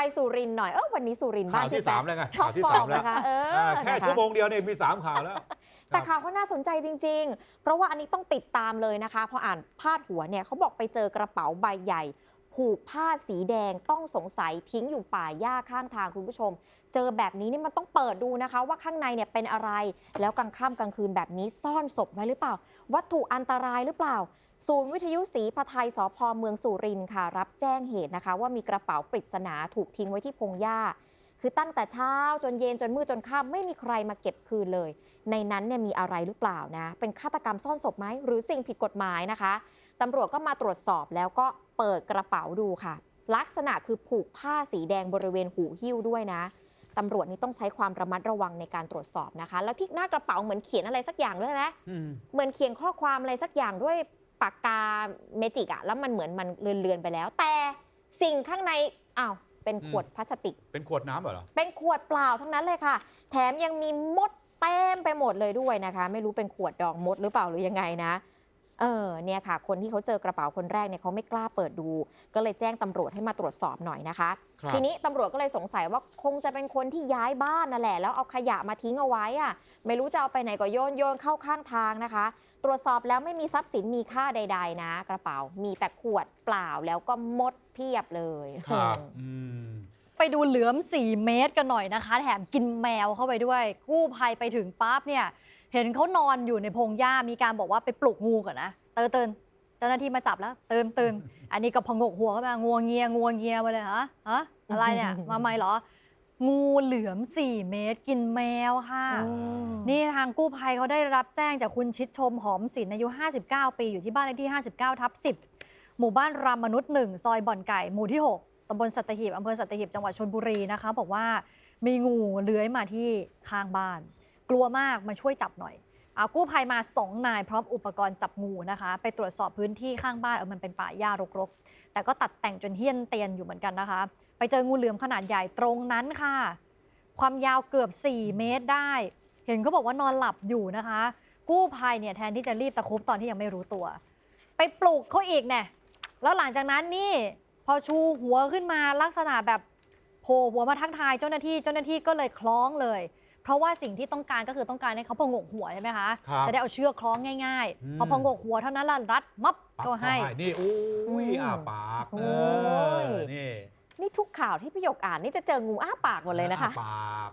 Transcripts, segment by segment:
ไปสุรินทร์หน่อยเออวันนี้สุรินทร์บ้าข่านวที่พี่แป๊ะสามแล้วไงท็อข่าปวที่ฟอสาร์มมแล้วนะคะเอออ่าแค่นะคะ ชั่วโมงเดียวเนี่ยมีสามข่าวแล้ว แต่ครับข่าวก็น่าสนใจจริง ๆ เพราะว่าอันนี้ต้องติดตามเลยนะคะ พออ่านพาดหัวเนี่ยเขาบอกไปเจอกระเป๋าใบใหญ่ ผูกผ้าสีแดงต้องสงสัยทิ้งอยู่ป่าหญ้าข้างทางคุณผู้ชม เจอแบบนี้นี่มันต้องเปิดดูนะคะ ว่าข้างในเนี่ยเป็นอะไร แล้วกลางค่ำกลางคืนแบบนี้ซ่อนศพไว้หรือเปล่า วัตถุอันตรายหรือเปล่า ศูนย์วิทยุศรีพไทยสพเมืองสุรินทร์ค่ะ รับแจ้งเหตุนะคะ ว่ามีกระเป๋าปริศนาถูกทิ้งไว้ที่พงหญ้า คือตั้งแต่เช้าจนเย็นจนมืดจนค่ำไม่มีใครมาเก็บคืนเลย ในนั้นเนี่ยมีอะไรหรือเปล่านะ เป็นฆาตกรรมซ่อนศพไหมหรือสิ่งผิดกฎหมายนะคะตำรวจก็มาตรวจสอบแล้วก็เปิดกระเป๋าดูค่ะ ลักษณะคือผูกผ้าสีแดงบริเวณหูหิ้วด้วยนะตำรวจนี่ต้องใช้ความระมัดระวังในการตรวจสอบนะคะ แล้วที่หน้ากระเป๋าเหมือนเขียนอะไรสักอย่างด้วยไหมอืมเหมือนเขียนข้อความอะไรสักอย่างด้วยปากกาเมจิกอะแล้วมันเหมือนมันเลือนๆไปแล้ว แต่สิ่งข้างในอ้าว เป็นขวดพลาสติก เป็นขวดน้ำเหรอ เป็นขวดเปล่าทั้งนั้นเลยค่ะ แถมยังมีมดเต็มไปหมดเลยด้วยนะคะ ไม่รู้เป็นขวดดองมดหรือเปล่าหรือยังไงนะ เออเนี่ยค่ะ คนที่เขาเจอกระเป๋าคนแรกเนี่ยเขาไม่กล้าเปิดดู ก็เลยแจ้งตำรวจให้มาตรวจสอบหน่อยนะคะ ครับ ทีนี้ตำรวจก็เลยสงสัยว่าคงจะเป็นคนที่ย้ายบ้านนั่นแหละ แล้วเอาขยะมาทิ้งเอาไว้อะไม่รู้จะเอาไปไหนก็โยนโยนเข้าข้างทางนะคะ ตรวจสอบแล้วไม่มีทรัพย์สินมีค่าใด ๆ นะ กระเป๋ามีแต่ขวดเปล่าแล้วก็มดเพียบเลย ครับอืม ไปดูเหลือม 4 เมตรกันหน่อยนะคะ แถมกินแมวเข้าไปด้วย กู้ภัยไปถึงปั๊บเนี่ย เห็นเขานอนอยู่ในพงหญ้ามีการบอกว่าไปปลุกงูก่อนนะ เตือนเตือนเจ้าหน้าที่มาจับแล้ว เตือนเตือนอันนี้ก็พงกหัวเข้ามางัวเงียงัวเงียมาเลยฮะฮะอะไรเนี่ยมาใหม่เหรอ งูเหลือม 4 เมตร กินแมวค่ะอืมนี่ทางกู้ภัยเขาได้รับแจ้งจากคุณชิดชมหอมศิลป์อายุ 59 ปีอยู่ที่บ้านเลขที่ 59ทับ10 หมู่บ้านรามมนุษย์1ซอยบ่อนไก่หมู่ที่ 6 ตำบลสัตหีบอำเภอสัตหีบจังหวัดชนบุรีนะคะ บอกว่ามีงูเลื้อยมาที่ข้างบ้าน กลัวมากมาช่วยจับหน่อยเอากู้ภัยมา 2 นายพร้อมอุปกรณ์จับงูนะคะ ไปตรวจสอบพื้นที่ข้างบ้านเออมันเป็นป่าหญ้ารกๆ แต่ก็ตัดแต่งจนเฮี้ยนเตียนอยู่เหมือนกันนะคะ ไปเจองูเหลือมขนาดใหญ่ตรงนั้นค่ะ ความยาวเกือบ 4 เมตรได้ เห็นเขาบอกว่านอนหลับอยู่นะคะ กู้ภัยเนี่ยแทนที่จะรีบตะคุบตอนที่ยังไม่รู้ตัว ไปปลุกเขาอีกเนี่ยแล้วหลังจากนั้นนี่ พอชูหัวขึ้นมาลักษณะแบบโผล่หัวมาทักทายเจ้าหน้าที่เจ้าหน้าที่ก็เลยคล้องเลย เพราะว่าสิ่งที่ต้องการก็คือต้องการให้เขาพองกหัวใช่ไหมคะครับจะได้เอาเชือกคล้องง่ายอืม ๆ พอพองกหัวเท่านั้นละรัดมับปั๊บก็ให้ นี่อุ้ยอืมอ้าปากโอ้เอยอนี่นี่ ทุกข่าวที่พี่หยกอ่านนี่จะเจองูอ้าปากหมดเลยนะคะ อ้าปาก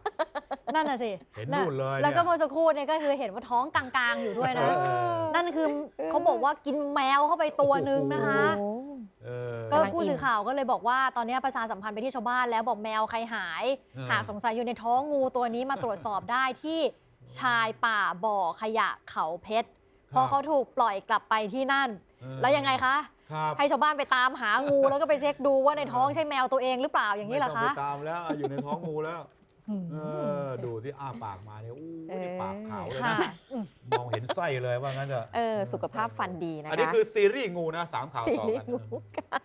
นั่นน่ะสิเห็นนู่นเลยแล้วก็เนี่ยเมื่อสักครู่เนี่ยก็คือเห็นว่าท้องกลางๆอยู่ด้วยนะ เออ นั่นคือเขาบอกว่ากินแมวเข้าไปตัวหนึ่งนะคะ โอ้ เออ ก็กำลังผู้สื่อข่าวก็เลยบอกว่าตอนนี้ประชาสัมพันธ์ไปที่ชาวบ้านแล้วบอกแมวใครหาย เออ หากสงสัยอยู่ในท้องงูตัวนี้มาตรวจสอบได้ที่ชายป่าบ่อขยะเขาเพชรเพราะเขาถูกปล่อยกลับไปที่นั่นเออแล้วยังไงคะ ครับให้ชาวบ้านไปตามหางูแล้วก็ไปเช็คดูว่าในท้องใช่แมวตัวเองหรือเปล่าอย่างนี้เหรอไม่คะต้งไปตามแล้วอยู่ในท้องงูแล้วอืมเออ ดูที่อ้าปากมาเนี่ยอู้เออ นี่ปากขาวเลยค่ะ นะมองเห็นไส้เลยว่างั้นเถอะเออสุขภาพฟันดีนะคะอันนี้คือซีรีส์งูนะสามข่าวซีต่อรีกันส์งูค่ะ